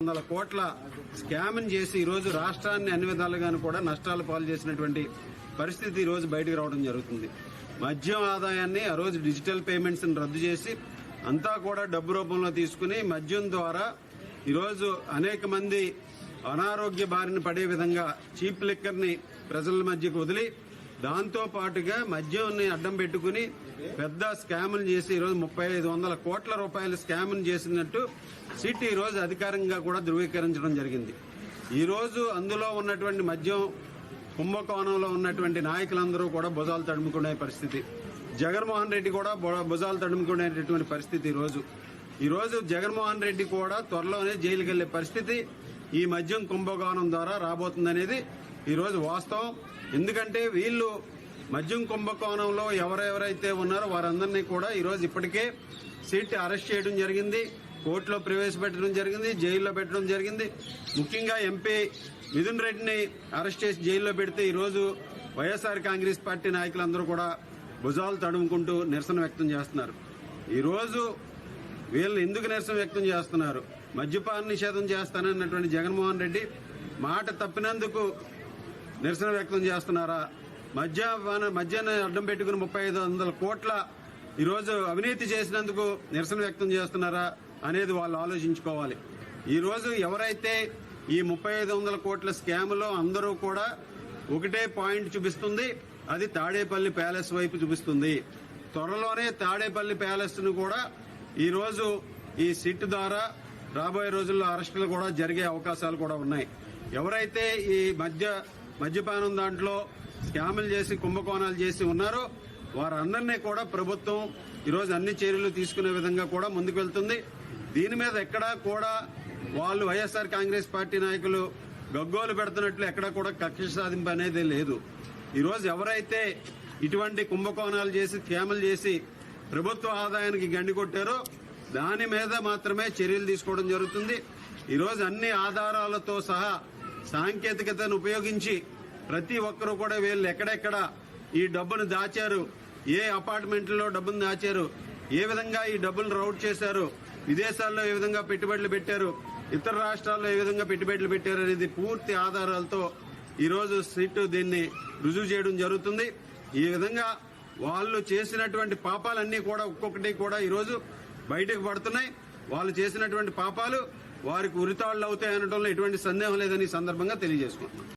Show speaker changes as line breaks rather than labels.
వందల కోట్ల స్కామ్ చేసి ఈ రోజు రాష్ట్రాన్ని అన్ని విధాలుగాను కూడా నష్టాలు పాలు చేసినటువంటి పరిస్థితి ఈ రోజు బయటకు రావడం జరుగుతుంది. మద్యం ఆదాయాన్ని ఆ రోజు డిజిటల్ పేమెంట్స్ రద్దు చేసి అంతా కూడా డబ్బు రూపంలో తీసుకుని మద్యం ద్వారా ఈరోజు అనేక మంది అనారోగ్య బారిన పడే విధంగా చీప్ లిక్కర్ని ప్రజల మధ్యకు వదిలి దాంతో పాటుగా మద్యం అడ్డం పెట్టుకుని పెద్ద స్కాములు చేసి ఈరోజు ముప్పై ఐదు వందల కోట్ల రూపాయల స్కాములు చేసినట్టు సిటీ ఈరోజు రోజు అధికారికంగా కూడా ధృవీకరించడం జరిగింది. ఈరోజు అందులో ఉన్నటువంటి మద్యం కుంభకోణంలో ఉన్నటువంటి నాయకులందరూ కూడా భుజాలు తడుముకునే పరిస్థితి. జగన్మోహన్ రెడ్డి కూడా భుజాలు తడుముకునేటటువంటి పరిస్థితి ఈరోజు రోజు. జగన్మోహన్ రెడ్డి కూడా త్వరలోనే జైలుకెళ్ళే పరిస్థితి ఈ మద్యం కుంభకోణం ద్వారా రాబోతుందనేది ఈరోజు వాస్తవం. ఎందుకంటే వీళ్ళు మద్యం కుంభకోణంలో ఎవరెవరైతే ఉన్నారో వారందరినీ కూడా ఈరోజు ఇప్పటికే సిట్ అరెస్ట్ చేయడం జరిగింది. కోర్టులో ప్రవేశపెట్టడం జరిగింది జైల్లో పెట్టడం జరిగింది. ముఖ్యంగా ఎంపీ మిథున్ రెడ్డిని అరెస్ట్ చేసి జైల్లో పెడితే ఈరోజు వైఎస్ఆర్ కాంగ్రెస్ పార్టీ నాయకులందరూ కూడా భుజాలు తడుముకుంటూ నిరసన వ్యక్తం చేస్తున్నారు. ఈరోజు వీళ్ళని వీళ్ళు ఎందుకు నిరసన వ్యక్తం చేస్తున్నారు? మద్యపాన నిషేధం చేస్తానన్నటువంటి జగన్మోహన్ రెడ్డి మాట తప్పినందుకు నిరసన వ్యక్తం చేస్తున్నారా? మద్యపాన మద్యాన్ని అడ్డం పెట్టుకుని ముప్పై ఐదు వందల కోట్ల ఈరోజు అవినీతి చేసినందుకు నిరసన వ్యక్తం చేస్తున్నారా అనేది వాళ్ళు ఆలోచించుకోవాలి. ఈ రోజు ఎవరైతే ఈ ముప్పై ఐదు వందల కోట్ల స్కామ్లో అందరూ కూడా ఒకటే పాయింట్ చూపిస్తుంది అది తాడేపల్లి ప్యాలెస్ వైపు చూపిస్తుంది. త్వరలోనే తాడేపల్లి ప్యాలెస్ను కూడా ఈ రోజు ఈ సిట్ ద్వారా రాబోయే రోజుల్లో అరెస్టులు కూడా జరిగే అవకాశాలు కూడా ఉన్నాయి. ఎవరైతే ఈ మధ్య మద్యపానం దాంట్లో స్కాములు చేసి కుంభకోణాలు చేసి ఉన్నారో. వారందరినీ కూడా ప్రభుత్వం ఈరోజు అన్ని చర్యలు తీసుకునే విధంగా కూడా ముందుకు వెళ్తుంది. దీని మీద ఎక్కడా కూడా వాళ్ళు వైఎస్ఆర్ కాంగ్రెస్ పార్టీ నాయకులు గగ్గోలు పెడుతున్నట్లు ఎక్కడా కూడా కక్ష సాధింపు అనేది లేదు. ఈరోజు ఎవరైతే ఇటువంటి కుంభకోణాలు చేసి క్షేమలు చేసి ప్రభుత్వ ఆదాయానికి గండి కొట్టారో దాని మీద మాత్రమే చర్యలు తీసుకోవడం జరుగుతుంది. ఈరోజు అన్ని ఆధారాలతో సహా సాంకేతికతను ఉపయోగించి ప్రతి ఒక్కరూ కూడా వీళ్ళు ఎక్కడెక్కడ ఈ డబ్బును దాచారు ఏ అపార్ట్మెంట్లో డబ్బును దాచారు ఏ విధంగా ఈ డబ్బులు రౌట్ చేశారు విదేశాల్లో ఏ విధంగా పెట్టుబడులు పెట్టారు ఇతర రాష్ట్రాల్లో ఏ విధంగా పెట్టుబడులు పెట్టారు అనేది పూర్తి ఆధారాలతో ఈరోజు సిట్ దీన్ని రుజువు చేయడం జరుగుతుంది. ఈ విధంగా వాళ్ళు చేసినటువంటి పాపాలన్నీ కూడా ఒక్కొక్కటి కూడా ఈరోజు బయటకు పడుతున్నాయి. వాళ్ళు చేసినటువంటి పాపాలు వారికి ఉరితాళ్ళు అవుతాయనడంలో ఎటువంటి సందేహం లేదని సందర్భంగా తెలియజేసుకుంటున్నాం.